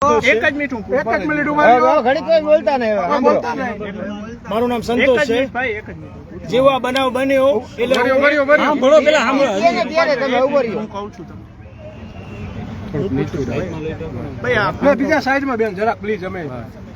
એક જ મિનિટ એક જ મિનિટ ઘડી કોઈ બોલતા નહીં હવે. કોઈ બોલતા નહીં. મારું નામ સંતોષ છે. મિનિટ ભાઈ એક જ મિનિટ. જેવો આ બનાવ બન્યો એટલે. સાંભળો પેલા સાંભળો. હું કહું છું તમને. ભાઈ આ ના, બીજા સાઈડમાં બેન જરાક પ્લીઝ અમે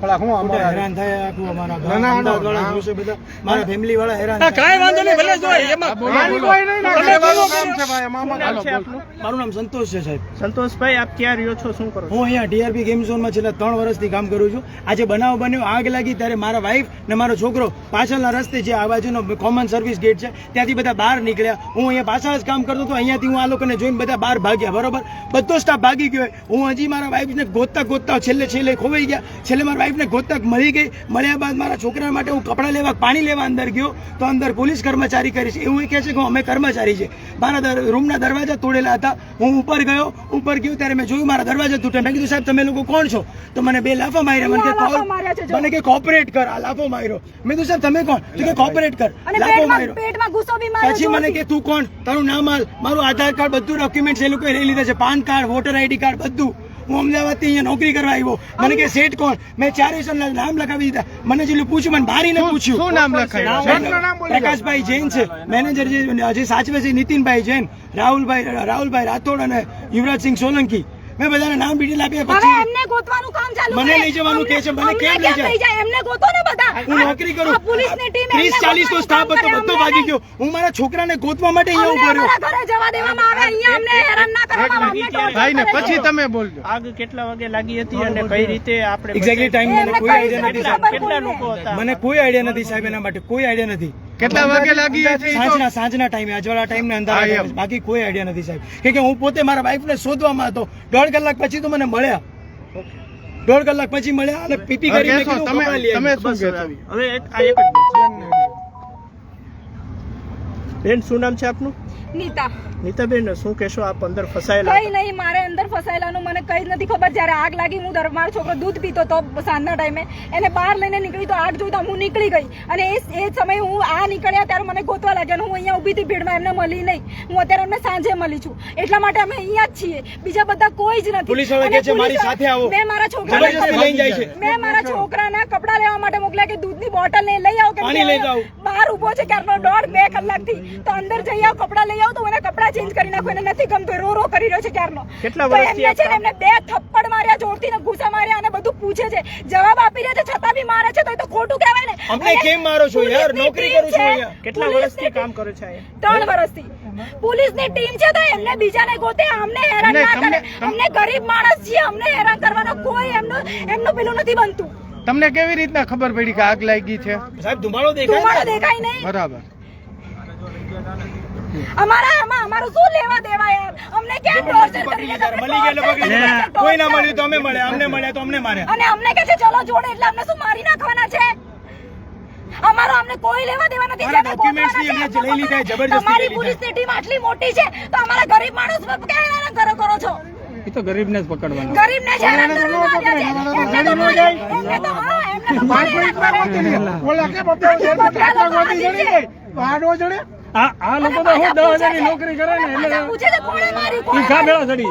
થોડા હું અમારા હેરાન થાય આખું અમારા ના, ના, અમદાવાદ વાળા જોશે બધા. મારા ફેમિલી વાળા હેરાન કાંઈ વાંધો નહીં ભલે જો એમાં મારી કોઈ નહીં ના, તમે ઘરવાળું બોલો, કામ છે ભાઈ આમાં, આમાં નામ હાલો, છે બોલ. આપનું? મારું નામ સંતોષ છે સાહેબ. સંતોષભાઈ આપ ક્યાં રહ્યો છો? શું કરો હું અહીંયા ટીઆરપી ગેમ ઝોનમાં છેલ્લા ત્રણ વર્ષથી કામ કરું છું. આજે બનાવ બન્યો આગ લાગી ત્યારે મારા વાઈફ ને મારો છોકરો પાછળના રસ્તે જે આ બાજુનો કોમન સર્વિસ ગેટ છે ત્યાંથી બધા બહાર નીકળ્યા. હું અહીંયા પાછળ જ કામ કરતો હતો અહીંયાથી હું આ લોકોને જોઈને બધા બહાર ભાગ્યા બરોબર? બધો સ્ટાફ ભાગી ગયો હું હજી મારા વાઈફને ગોતતા ગોતતા છેલ્લે છેલ્લે ખોવાઈ ગયા. છેલ્લે મારા વાઈફને ગોતક મળી ગઈ. મળ્યા બાદ મારા છોકરા માટે હું કપડાં લેવા પાણી લેવા અંદર ગયો તો અંદર પોલીસ કર્મચારી કરી છે. એવું કહે છે કે અમે કર્મચારી છે. મારા રૂમના દરવાજા તોડેલા હતા. હું ઉપર ગયો. ઉપર ગયો ત્યારે મેં જોયું મારા દરવાજા તૂટ્યા મેં કીધું સાહેબ તમે લોકો કોણ છો? તો મને બે લાફા માર્યા. મને કે મને કે કોપરેટ કર. આ લાફો માર્યો. મેં કીધું સાહેબ તમે કોણ? તો કે કોપરેટ કર. લાફો માર્યો. પછી મને કે તું કોણ? તારું નામ હાલ મારું આધાર કાર્ડ બધું ડોક્યુમેન્ટ્સ એ લોકોએ લઈ લીધા છે. PAN card voter ID card બધું. હું અમદાવાદથી અહીંયા નોકરી કરવા આવ્યો. મને કે શેઠ કોણ? મેં ચારે નામ લખાવી દીધા. મને જેટલું પૂછ્યું મને બારીને પૂછ્યું. શું નામ લખાયું? પ્રકાશભાઈ જૈન છે. મેનેજર જે જે સાચવે છે નીતિનભાઈ જૈન રાહુલભાઈ રાહુલભાઈ રાઠોડ અને યુવરાજસિંહ સોલંકી. મેં બધાને નામ ડિટેલ આપ્યા હવે પછી એમને ગોતવાનું કામ ચાલુ મને લઈ જવાનું કે છે, મને કેમ લઈ જાય? એમને ગોતો ને બધા. હું નોકરી કરું. પોલીસની ટીમ ત્રીસ એમને ચાલીસ તો સ્ટાફ હતો બધો ભાગી ગયો. હું મારા છોકરાને ગોતવા માટે અહીંયા ઊભો રહ્યો. ઘરે જવા દેવામાં આવે અહીંયા અમને હેરાન ના કરવામાં ભાઈ ને પછી તમે બોલજો. આગ કેટલા વાગે લાગી હતી અને કઈ રીતે આપણે એક્ઝેક્ટલી ટાઈમ મને કોઈ આઈડિયા નથી સાહેબ કેટલા લોકો હતા? મને કોઈ આઈડિયા નથી સાહેબ એના માટે કોઈ આઈડિયા નથી. કેટલા વાગે લાગી સાંજના સાંજના ટાઈમે અજવાળા ટાઈમે અંધારા. બાકી કોઈ આઈડિયા નથી સાહેબ. કે હું પોતે મારા વાઈફને શોધવામાં હતો. દોઢ કલાક પછી તો મને મળ્યા. દોઢ કલાક પછી મળ્યા અને પીપી કરી તમે તમે શું કહેતા હવે એક- આ એક. બેન શું નામ છે આપનું? નીતા. નીતાબેન શું કહેશો આપ અંદર ફસાયેલા કઈ નહીં મારે અંદર ફસાયેલાનું મને કઈ જ નથી ખબર. જ્યારે આગ લાગી હું મારો છોકરો દૂધ પીતો તો સાંજના ટાઈમે. એને બહાર લઈને નીકળી તો આગ જોઈ તો હું નીકળી ગઈ. અને એ એ સમયે હું આ નીકળ્યા ત્યારે મને ગોતવા લાગ્યા હું અહીંયા ઊભી હતી ભીડમાં એમને મળી નહીં. હું અત્યારે એમને સાંજે મળી છું. એટલા માટે અમે અહીંયા જ છીએ. બીજા બધા કોઈ જ નથી. પોલીસ હવે કહે છે, મારી સાથે આવો. મેં મારા છોકરાને લઈ જાય છે. મેં મારા છોકરાના કપડા લેવા માટે મોકલ્યા કે દૂધની બોટલ ને લઈ આવો કે પાણી લઈ જાઓ. બહાર ઊભો છે ક્યારનો દોઢ બે કલાકથી. તો અંદર જઈ આવો કપડા લઈ આવ તો મને કપડા ચેન્જ કરી નાખો એને નથી ગમતું રો રો કરી રહ્યો છે ક્યારનો. કેટલા વર્ષથી એમને છે ને એમને બે થપ્પડ માર્યા જોરથી ને ઘૂસા માર્યા અને બધું પૂછે છે. જવાબ આપી રહ્યા છે છતાં બી મારે છે તો એ તો ખોટું કહેવાય ને. અમને કેમ મારો છો યાર? નોકરી ટીમ કરું છું. અહીંયા. કેટલા વર્ષથી કામ કરે છે ત્રણ વર્ષથી. પોલીસની ટીમ છે તો એમને બીજાને ગોતે અમને હેરાન ના કરે. અમને ગરીબ માણસ છીએ અમને હેરાન કરવાનો કોઈ એમનો એમનું પેલું નથી બનતું. તમને કેવી રીતના ખબર પડી કે આગ લાગી છે? સાહેબ ધુમાડો દેખાય ધુમાડો દેખાય નહીં. બરાબર. અમારા આમાં અમારું શું લેવા દેવા યાર અમને કેમ ટોર્ચર કરી રહ્યા મળી ગયા પકડી torture લીધા. કોઈ ના મળ્યું તો અમે મળ્યા અમને મળ્યા તો અમને માર્યા. અને અમને કહે છે ચલો જોડે એટલે અમને શું મારી નાખવાના છે? અમારો અમને કોઈ લેવા દેવા નથી જે ડોક્યુમેન્ટ્સની અમને લઈ લીધા, જબરજસ્તી તમારી. પોલીસની ટીમ આટલી મોટી છે તો અમારા ગરીબ માણસ પર કેમ હેરાન કરો કરો છો? એ તો ગરીબને જ પકડવાનો. ગરીબને જ હેરાન કરવા આવ્યા છે. એમને તો મારી- એમને તો હા, એમને તો પહોંચી ગયા ઓલા કેમ આપણે જેલમાં આટલા ગોતી જડી? ગઈ? નો જડે? આ આ લોકો તો હું દસ નોકરી કરે ને? એટલે ભેળા ચડી?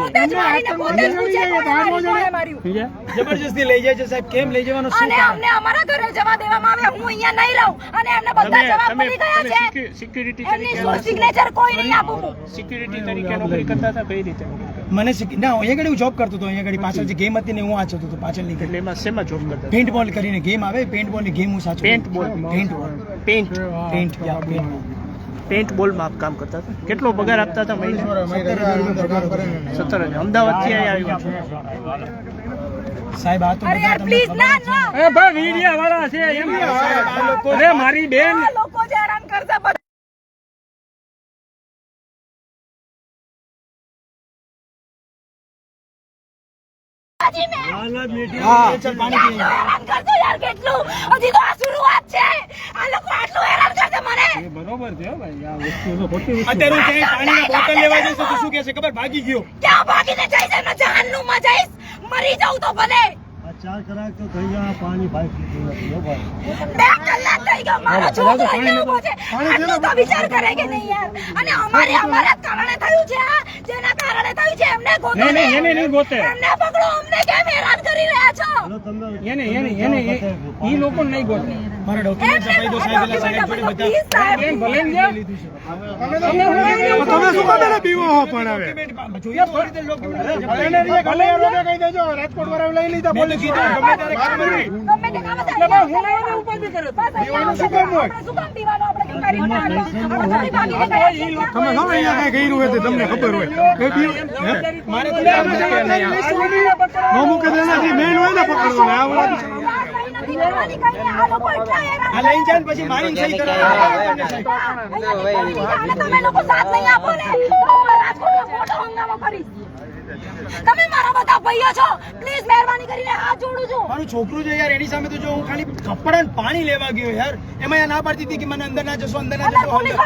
જબરજસ્તી લઈ જાય છે સાહેબ. કેમ લઈ જવાનો શું અને? અમને અમારા ઘરે જવા દેવામાં આવે હું અહીંયા નહીં રહું. અને એમને બધા તમે જવાબ તમે મળી ગયા છે. સિક્યુરિટી તરીકે સિગ્નેચર કોઈ નહીં આપું સિક્યુરિટી તરીકે નોકરી કરતા હતા કઈ રીતે મને ના અહીંયા ઘડી હું જોબ કરતો હતો અહીંયા ઘડી પાછળ જે ગેમ હતી ને હું વાંચતો હતો પાછળ એટલે એમાં શેમાં જોબ કરતા પેન્ટ બોલ કરીને ગેમ આવે પેન્ટ બોલની ગેમ હું સાચું પેન્ટ બોલ પેન્ટ પેન્ટ પેન્ટ પેન્ટ બોલમાં આપ કામ કરતા હતા? કેટલો પગાર આપતા હતા મહિને? સત્તર હજાર. અમદાવાદથી અહીંયા આવ્યા. છો સાહેબ આ તો પ્લીઝ ના. ના. એ ભાઈ વીડિયા વાળા છે. એમ લોકો અરે મારી બેન લોકો જ હેરાન કરતા હેરાન કરશો યાર કેટલું. હજી તો આ શરૂઆત છે. આ લોકો આટલું હેરાન બરોબર છે હો ભાઈ આ વસ્તુ તો ખોટી વસ્તુ. અત્યારે હું ક્યાંય પાણીની બોટલ લેવા જઈશ તો શું કહેશે? ખબર? ભાગી ગયો. ક્યાં ભાગીને જઈશ? એમને જહાન્નુમમાં જઈશ. મરી જાઉં તો ભલે. ચાર કલાક તો થઈ ગયા પાણી ભાઈ પીધું ભાઈ. બે કલાક થઈ ગયો મારો છોકરો અહીંયા ઊભો છે. આટલું તો વિચાર કરે કે નહીં યાર. અને અમારે અમારા કારણે થયું છે આ જેના કારણે થયું છે એમને ગોતો નહીં, નહીં, ને. એને નહીં ગોતે. એમને પકડો અમને કેમ હેરાન કરી એને એને એને એ- ઈ લોકો નહીં ગોતે. મારા ડોક્યુમેન્ટ છપાઈ દો સાહેબ એટલે સાહેબ જોડે બધા પ્લીઝ ભલે ને. તમે શું કામ એને બીવો હો પણ હવે? જોઈએ તો રીતે ડોક્યુમેન્ટ ભલે ભલે એ કહી દેજો રાજકોટ વાળા લઈ લીધા બોલી કીધું ગમે ત્યારે કામ કરવી. ગમે તે કામ એટલે હું ઉપર બી કામ કામ કેમ કર્યું તમને ખબર હોય? મારે પછી મારીને સહી તમે લોકો સાથ નહીં આપો ને તો હું રાજકોટમાં મોટો હંગામો કરીશ તમે મારા બધા ભાઈઓ છો પ્લીઝ મહેરબાની મારું છોકરું છે યાર એની સામે તો જો હું ખાલી કપડા ને પાણી લેવા ગયો યાર એમાં યાર ના પાડતી હતી કે મને અંદર ના જશો અંદર ના જશો હલકી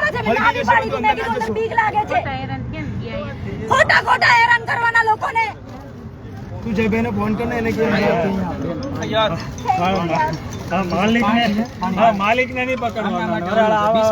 જશો તો અંદર ના જશો બીક લાગે છે ખોટા ખોટા હેરાન કરવાના લોકોને તું જય બેને ફોન કરને એને કે માલિક ને માલિક ને નહીં પકડવાનો